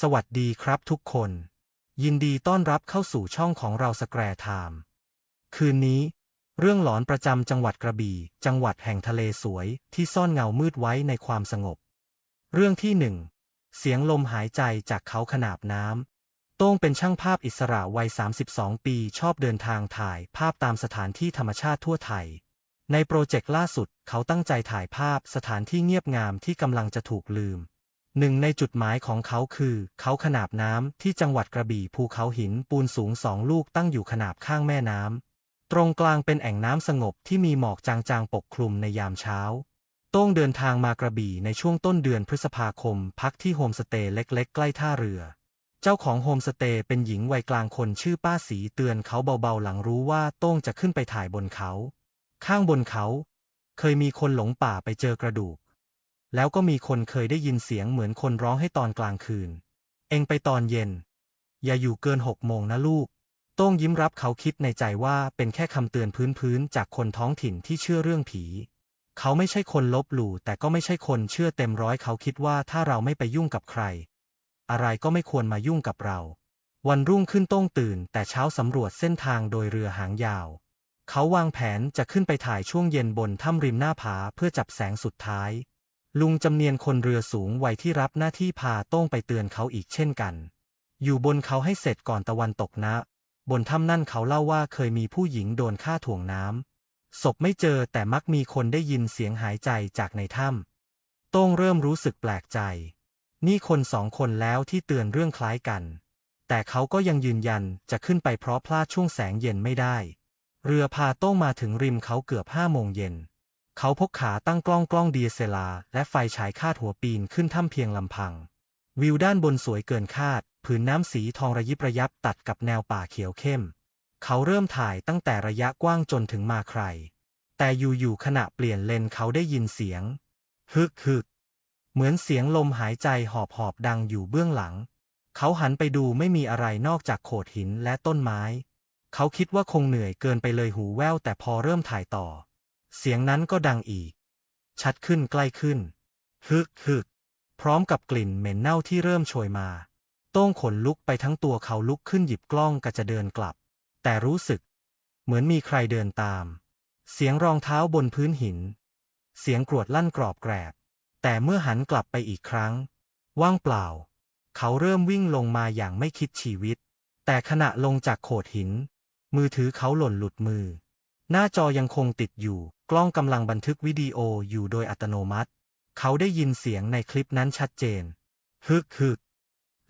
สวัสดีครับทุกคน ยินดีต้อนรับเข้าสู่ช่องของเราสแกร์ไทม์คืนนี้ เรื่องหลอนประจำจังหวัดกระบี่ จังหวัดแห่งทะเลสวยที่ซ่อนเงามืดไว้ในความสงบ เรื่องที่หนึ่งเสียงลมหายใจจากเขาขนาบน้ำโต้งเป็นช่างภาพอิสระวัย 32 ปีชอบเดินทางถ่ายภาพตามสถานที่ธรรมชาติทั่วไทย ในโปรเจกต์ล่าสุดเขาตั้งใจถ่ายภาพสถานที่เงียบงามที่กำลังจะถูกลืม หนึ่งในจุดหมายของเขาคือ เขาขนาบน้ำที่จังหวัดกระบี่ภูเขาหินปูนสูงสองลูกตั้งอยู่ขนาบข้างแม่น้ำตรงกลางเป็นแอ่งน้ำสงบที่มีหมอกจางๆปกคลุมในยามเช้า โต้งเดินทางมากระบี่ในช่วงต้นเดือนพฤษภาคม พักที่โฮมสเตย์เล็กๆ ใกล้ท่าเรือ เจ้าของโฮมสเตย์เป็นหญิงวัยกลางคนชื่อป้าสีเตือนเขาเบาๆหลังรู้ว่าโต้งจะขึ้นไปถ่ายบนเขา ข้างบนเขา เคยมีคนหลงป่าไปเจอกระดูก แล้วก็มีคนเคยได้ยินเสียงเหมือนคนร้องให้ตอนกลางคืน เองไปตอนเย็น อย่าอยู่เกินหกโมงนะลูก โต้งยิ้มรับเขาคิดในใจว่าเป็นแค่คำเตือนพื้นๆจากคนท้องถิ่นที่เชื่อเรื่องผี เขาไม่ใช่คนลบหลู่แต่ก็ไม่ใช่คนเชื่อเต็มร้อยเขาคิดว่าถ้าเราไม่ไปยุ่งกับใคร อะไรก็ไม่ควรมายุ่งกับเรา วันรุ่งขึ้นโต้งตื่น แต่เช้าสำรวจเส้นทางโดยเรือหางยาว เขาวางแผนจะขึ้นไปถ่ายช่วงเย็นบนถ้ำริมหน้าผาเพื่อจับแสงสุดท้าย ลุงจำเนียนคนเรือสูงวัยที่รับหน้าที่พาโต้งไปเตือนเขาอีกเช่นกัน อยู่บนเขาให้เสร็จก่อนตะวันตกนะ บนถ้ำนั่นเขาเล่าว่าเคยมีผู้หญิงโดนฆ่าถ่วงน้ำศพไม่เจอแต่มักมีคนได้ยินเสียงหายใจจากในถ้ำโต้งเริ่มรู้สึกแปลกใจ นี่คนสองคนแล้วที่เตือนเรื่องคล้ายกัน แต่เขาก็ยังยืนยันจะขึ้นไปเพราะพลาดช่วงแสงเย็นไม่ได้ เรือพาโต้งมาถึงริมเขาเกือบห้าโมงเย็น เขาพกขาตั้งกล้องกล้องดีเซลาและไฟฉายคาดหัวปีนขึ้นถ้ำเพียงลำพัง วิวด้านบนสวยเกินคาด ผืนน้ำสีทองระยิบระยับตัดกับแนวป่าเขียวเข้ม เขาเริ่มถ่ายตั้งแต่ระยะกว้างจนถึงมาใคร แต่อยู่ๆขณะเปลี่ยนเลนเขาได้ยินเสียงฮึกฮึกเหมือนเสียงลมหายใจหอบหอบดังอยู่เบื้องหลัง เขาหันไปดูไม่มีอะไรนอกจากโขดหินและต้นไม้ เขาคิดว่าคงเหนื่อยเกินไปเลยหูแว่วแต่พอเริ่มถ่ายต่อ เสียงนั้นก็ดังอีก ชัดขึ้นใกล้ขึ้น ฮึกฮึก พร้อมกับกลิ่นเหม็นเน่าที่เริ่มโชยมา โต้งขนลุกไปทั้งตัวเขาลุกขึ้นหยิบกล้องกะจะเดินกลับ แต่รู้สึก เหมือนมีใครเดินตาม เสียงรองเท้าบนพื้นหิน เสียงกรวดลั่นกรอบแกรบ แต่เมื่อหันกลับไปอีกครั้ง ว่างเปล่า เขาเริ่มวิ่งลงมาอย่างไม่คิดชีวิต แต่ขณะลงจากโขดหิน มือถือเขาหล่นหลุดมือ หน้าจอยังคงติดอยู่ กล้องกำลังบันทึกวิดีโออยู่โดยอัตโนมัติ เขาได้ยินเสียงในคลิปนั้นชัดเจน ฮึกฮึก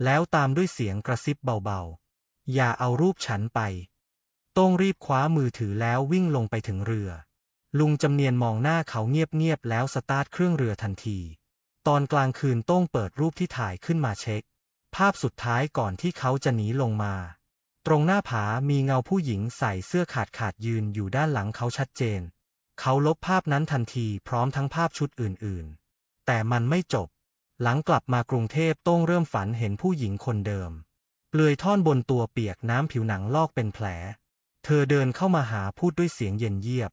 แล้วตามด้วยเสียงกระซิบเบาๆ อย่าเอารูปฉันไป โต้งรีบคว้ามือถือแล้ววิ่งลงไปถึงเรือ ลุงจำเนียนมองหน้าเขาเงียบๆแล้วสตาร์ทเครื่องเรือทันที ตอนกลางคืนโต้งเปิดรูปที่ถ่ายขึ้นมาเช็ค ภาพสุดท้ายก่อนที่เขาจะหนีลงมา ตรงหน้าผามีเงาผู้หญิงใส่เสื้อขาดขาดยืนอยู่ด้านหลังเขาชัดเจน เขาลบภาพนั้นทันทีพร้อมทั้งภาพชุดอื่นๆ แต่มันไม่จบ หลังกลับมากรุงเทพโต้งเริ่มฝันเห็นผู้หญิงคนเดิม เปลือยท่อนบนตัวเปียกน้ำผิวหนังลอกเป็นแผล เธอเดินเข้ามาหาพูดด้วยเสียงเย็นเยียบ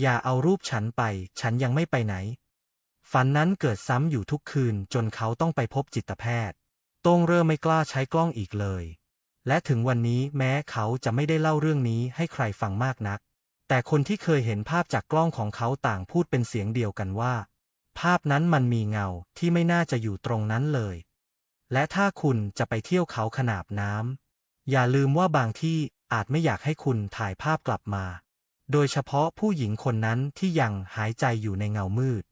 อย่าเอารูปฉันไป ฉันยังไม่ไปไหน ฝันนั้นเกิดซ้ำอยู่ทุกคืนจนเขาต้องไปพบจิตแพทย์ โต้งเริ่มไม่กล้าใช้กล้องอีกเลย และถึงวันนี้แม้เขาจะไม่ได้เล่าเรื่องนี้ให้ใครฟังมากนัก แต่คนที่เคยเห็นภาพจากกล้องของเขาต่างพูดเป็นเสียงเดียวกันว่า ภาพนั้นมันมีเงาที่ไม่น่าจะอยู่ตรงนั้นเลย และถ้าคุณจะไปเที่ยวเขาขนาบน้ำอย่าลืมว่าบางที่อาจไม่อยากให้คุณถ่ายภาพกลับมา โดยเฉพาะผู้หญิงคนนั้นที่ยังหายใจอยู่ในเงามืด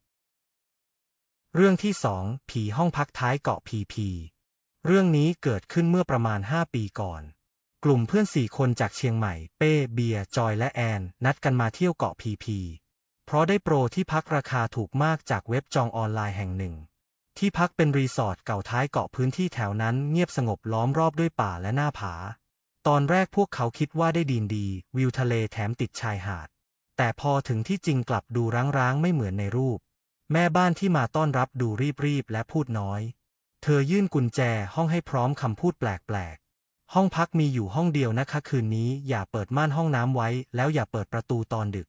เรื่องที่สองผีห้องพักท้ายเกาะพีพี เรื่องนี้เกิดขึ้นเมื่อประมาณ 5 ปีก่อน กลุ่มเพื่อนสี่คนจากเชียงใหม่ เป้ เบียร์จอยและแอน นัดกันมาเที่ยวเกาะพีพี เพราะได้โปรที่พักราคาถูกมากจากเว็บจองออนไลน์แห่งหนึ่ง ที่พักเป็นรีสอร์ทเก่าท้ายเกาะพื้นที่แถวนั้นเงียบสงบล้อมรอบด้วยป่าและหน้าผา ตอนแรกพวกเขาคิดว่าได้ดีนดี วิวทะเลแถมติดชายหาด แต่พอถึงที่จริงกลับดูร้างๆไม่เหมือนในรูป แม่บ้านที่มาต้อนรับดูรีบๆและพูดน้อย เธอยื่นกุญแจห้องให้พร้อมคำพูดแปลกๆ ห้องพักมีอยู่ห้องเดียวนะคะคืนนี้อย่าเปิดม่านห้องน้ำไว้ แล้วอย่าเปิดประตูตอนดึก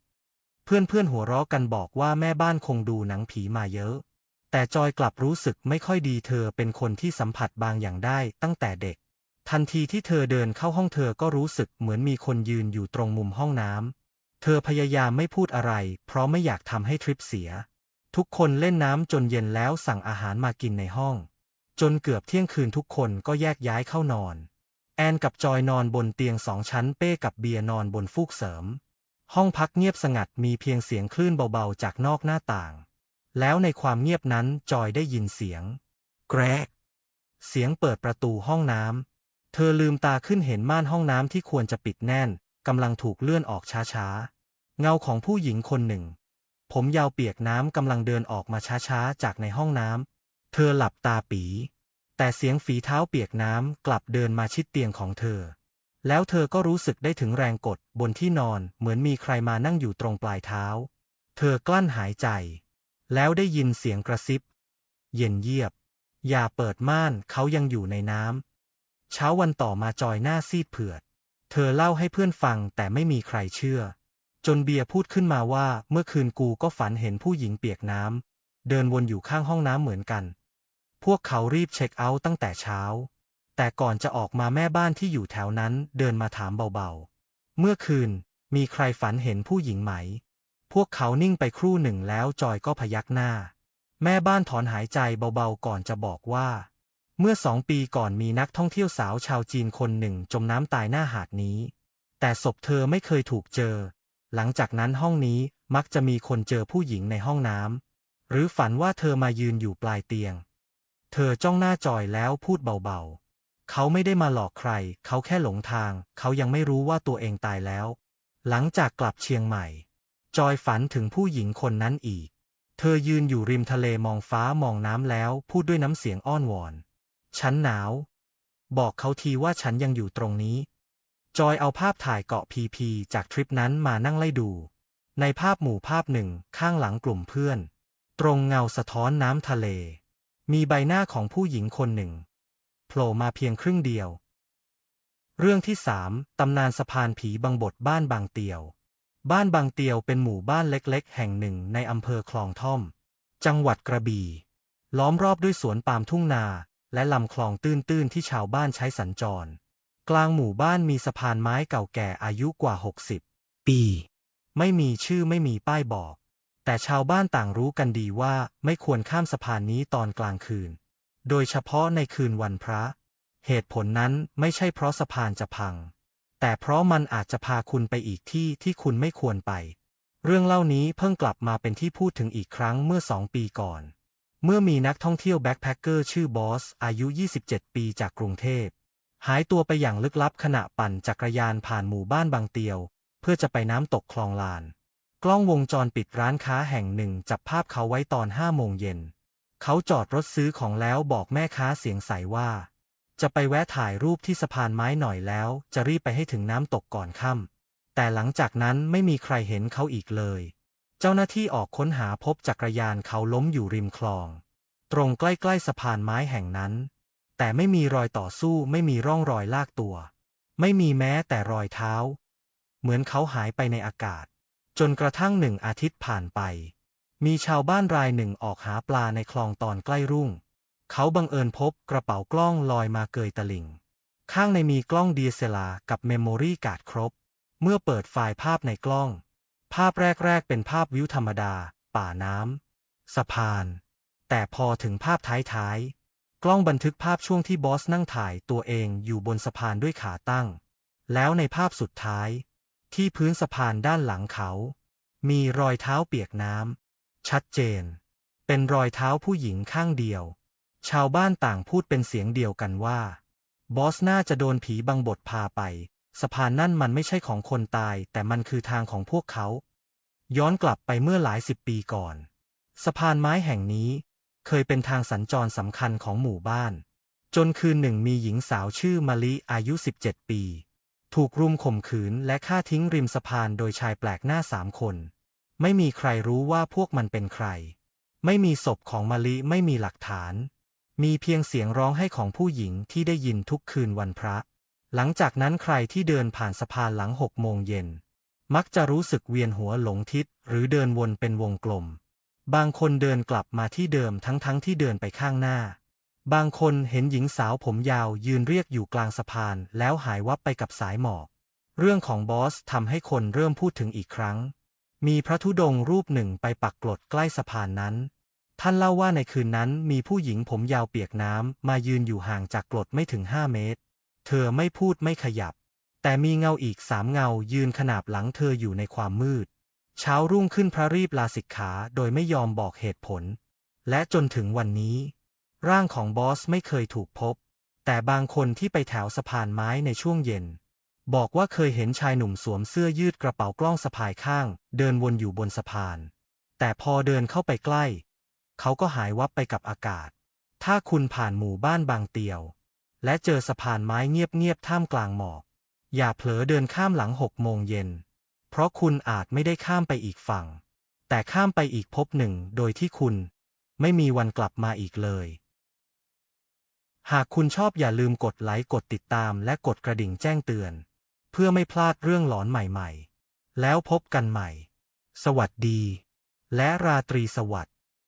เพื่อนๆหัวเราะกันบอกว่าแม่บ้านคงดูหนังผีมาเยอะ แต่จอยกลับรู้สึกไม่ค่อยดีเธอเป็นคนที่สัมผัสบางอย่างได้ตั้งแต่เด็ก ทันทีที่เธอเดินเข้าห้องเธอก็รู้สึกเหมือนมีคนยืนอยู่ตรงมุมห้องน้ำ เธอพยายามไม่พูดอะไร เพราะไม่อยากทำให้ทริปเสีย ทุกคนเล่นน้ำจนเย็นแล้วสั่งอาหารมากินในห้อง จนเกือบเที่ยงคืนทุกคนก็แยกย้ายเข้านอน แอนกับจอยนอนบนเตียงสองชั้นเป้กับเบียร์นอนบนฟูกเสริม ห้องพักเงียบสงัดมีเพียงเสียงคลื่นเบาๆจากนอกหน้าต่าง แล้วในความเงียบนั้นจอยได้ยินเสียง แกรก เสียงเปิดประตูห้องน้ำ เธอลืมตาขึ้นเห็นม่านห้องน้ำที่ควรจะปิดแน่นกำลังถูกเลื่อนออกช้าๆ เงาของผู้หญิงคนหนึ่ง ผมยาวเปียกน้ำกำลังเดินออกมาช้าๆ จากในห้องน้ำ เธอหลับตาปี แต่เสียงฝีเท้าเปียกน้ำกลับเดินมาชิดเตียงของเธอ แล้วเธอก็รู้สึกได้ถึงแรงกดบนที่นอนเหมือนมีใครมานั่งอยู่ตรงปลายเท้า เธอกลั้นหายใจ แล้วได้ยินเสียงกระซิบ เย็นเยียบ อย่าเปิดม่านเขายังอยู่ในน้ำเช้าวันต่อมาจอยหน้าซีดเผือด เธอเล่าให้เพื่อนฟังแต่ไม่มีใครเชื่อ จนเบียร์พูดขึ้นมาว่าเมื่อคืนกูก็ฝันเห็นผู้หญิงเปียกน้ำเดินวนอยู่ข้างห้องน้ำเหมือนกัน พวกเขารีบเช็คเอาท์ตั้งแต่เช้า แต่ก่อนจะออกมาแม่บ้านที่อยู่แถวนั้นเดินมาถามเบาๆ เมื่อคืนมีใครฝันเห็นผู้หญิงไหม พวกเขานิ่งไปครู่หนึ่งแล้วจอยก็พยักหน้า แม่บ้านถอนหายใจเบาๆก่อนจะบอกว่า เมื่อสองปีก่อนมีนักท่องเที่ยวสาวชาวจีนคนหนึ่งจมน้ำตายหน้าหาดนี้ แต่ศพเธอไม่เคยถูกเจอ หลังจากนั้นห้องนี้มักจะมีคนเจอผู้หญิงในห้องน้ำหรือฝันว่าเธอมายืนอยู่ปลายเตียง เธอจ้องหน้าจอยแล้วพูดเบาๆ เขาไม่ได้มาหลอกใคร เขาแค่หลงทาง เขายังไม่รู้ว่าตัวเองตายแล้ว หลังจากกลับเชียงใหม่ จอยฝันถึงผู้หญิงคนนั้นอีก เธอยืนอยู่ริมทะเลมองฟ้ามองน้ำแล้ว พูดด้วยน้ำเสียงอ้อนวอน ฉันหนาว บอกเขาทีว่าฉันยังอยู่ตรงนี้ จอยเอาภาพถ่ายเกาะพีพีจากทริปนั้นมานั่งไล่ดู ในภาพหมู่ภาพหนึ่งข้างหลังกลุ่มเพื่อน ตรงเงาสะท้อนน้ำทะเล มีใบหน้าของผู้หญิงคนหนึ่งโผล่มาเพียงครึ่งเดียว เรื่องที่สามตำนานสะพานผีบางบทบ้านบางเตียว บ้านบางเตียวเป็นหมู่บ้านเล็กๆ แห่งหนึ่งในอำเภอคลองท่อม จังหวัดกระบี่ ล้อมรอบด้วยสวนปาล์มทุ่งนา และลำคลองตื้นๆ ที่ชาวบ้านใช้สัญจร กลางหมู่บ้านมีสะพานไม้เก่าแก่อายุกว่า 60 ปี ไม่มีชื่อไม่มีป้ายบอก แต่ชาวบ้านต่างรู้กันดีว่าไม่ควรข้ามสะพานนี้ตอนกลางคืน โดยเฉพาะในคืนวันพระ เหตุผลนั้นไม่ใช่เพราะสะพานจะพัง แต่เพราะมันอาจจะพาคุณไปอีกที่ที่คุณไม่ควรไป เรื่องเล่านี้เพิ่งกลับมาเป็นที่พูดถึงอีกครั้งเมื่อสองปีก่อน เมื่อมีนักท่องเที่ยวแบ็คแพคเกอร์ชื่อบอส อายุ 27 ปีจากกรุงเทพ หายตัวไปอย่างลึกลับขณะปั่นจักรยานผ่านหมู่บ้านบางเตียว เพื่อจะไปน้ำตกคลองลาน กล้องวงจรปิดร้านค้าแห่งหนึ่งจับภาพเขาไว้ตอนห้าโมงเย็น เขาจอดรถซื้อของแล้วบอกแม่ค้าเสียงใสว่า จะไปแวะถ่ายรูปที่สะพานไม้หน่อยแล้ว จะรีบไปให้ถึงน้ำตกก่อนค่ำแต่หลังจากนั้นไม่มีใครเห็นเขาอีกเลย เจ้าหน้าที่ออกค้นหาพบจักรยานเขาล้มอยู่ริมคลอง ตรงใกล้ๆสะพานไม้แห่งนั้น แต่ไม่มีรอยต่อสู้ไม่มีร่องรอยลากตัว ไม่มีแม้แต่รอยเท้า เหมือนเขาหายไปในอากาศ จนกระทั่งหนึ่งอาทิตย์ผ่านไป มีชาวบ้านรายหนึ่งออกหาปลาในคลองตอนใกล้รุ่ง เขาบังเอิญพบกระเป๋ากล้องลอยมาเกยตะลิ่ง ข้างในมีกล้อง DSLR กับเมมโมรี่การ์ดครบ เมื่อเปิดไฟล์ภาพในกล้อง ภาพแรก ๆ เป็นภาพวิวธรรมดา ป่าน้ำสะพาน แต่พอถึงภาพท้ายๆ กล้องบันทึกภาพช่วงที่บอสนั่งถ่ายตัวเองอยู่บนสะพานด้วยขาตั้ง แล้วในภาพสุดท้าย ที่พื้นสะพานด้านหลังเขา มีรอยเท้าเปียกน้ำชัดเจน เป็นรอยเท้าผู้หญิงข้างเดียว ชาวบ้านต่างพูดเป็นเสียงเดียวกันว่า บอสน่าจะโดนผีบังบทพาไป สะพานนั่นมันไม่ใช่ของคนตาย แต่มันคือทางของพวกเขา ย้อนกลับไปเมื่อหลายสิบปีก่อน สะพานไม้แห่งนี้ เคยเป็นทางสัญจรสำคัญของหมู่บ้าน จนคืนหนึ่งมีหญิงสาวชื่อมะลิอายุ 17 ปี ถูกรุมข่มขืนและฆ่าทิ้งริมสะพานโดยชายแปลกหน้าสามคน ไม่มีใครรู้ว่าพวกมันเป็นใคร ไม่มีศพของมะลิไม่มีหลักฐาน มีเพียงเสียงร้องไห้ของผู้หญิงที่ได้ยินทุกคืนวันพระ หลังจากนั้นใครที่เดินผ่านสะพานหลังหกโมงเย็น มักจะรู้สึกเวียนหัวหลงทิศหรือเดินวนเป็นวงกลม บางคนเดินกลับมาที่เดิมทั้งๆทที่เดินไปข้างหน้า บางคนเห็นหญิงสาวผมยาวยืนเรียกอยู่กลางสะพาน แล้วหายวับไปกับสายหมอก เรื่องของบอสทำให้คนเริ่มพูดถึงอีกครั้ง มีพระธุดงค์รูปหนึ่งไปปักกลดใกล้สะพานนั้น ท่านเล่าว่าในคืนนั้นมีผู้หญิงผมยาวเปียกน้ำมายืนอยู่ห่างจากกลดไม่ถึงห้าเมตร เธอไม่พูดไม่ขยับ แต่มีเงาอีกสามเงายืนขนาบหลังเธออยู่ในความมืด เช้ารุ่งขึ้นพระรีบลาสิกขาโดยไม่ยอมบอกเหตุผล และจนถึงวันนี้ ร่างของบอสไม่เคยถูกพบ แต่บางคนที่ไปแถวสะพานไม้ในช่วงเย็น บอกว่าเคยเห็นชายหนุ่มสวมเสื้อยืดกระเป๋ากล้องสะพายข้าง เดินวนอยู่บนสะพาน แต่พอเดินเข้าไปใกล้ เขาก็หายวับไปกับอากาศ ถ้าคุณผ่านหมู่บ้านบางเตียว และเจอสะพานไม้เงียบๆท่ามกลางหมอก อย่าเผลอเดินข้ามหลังหกโมงเย็น เพราะคุณอาจไม่ได้ข้ามไปอีกฝั่ง แต่ข้ามไปอีกภพหนึ่งโดยที่คุณ ไม่มีวันกลับมาอีกเลย หากคุณชอบอย่าลืมกดไลค์กดติดตามและกดกระดิ่งแจ้งเตือน เพื่อไม่พลาดเรื่องหลอนใหม่ๆ แล้วพบกันใหม่ สวัสดี และราตรีสวัสดิ์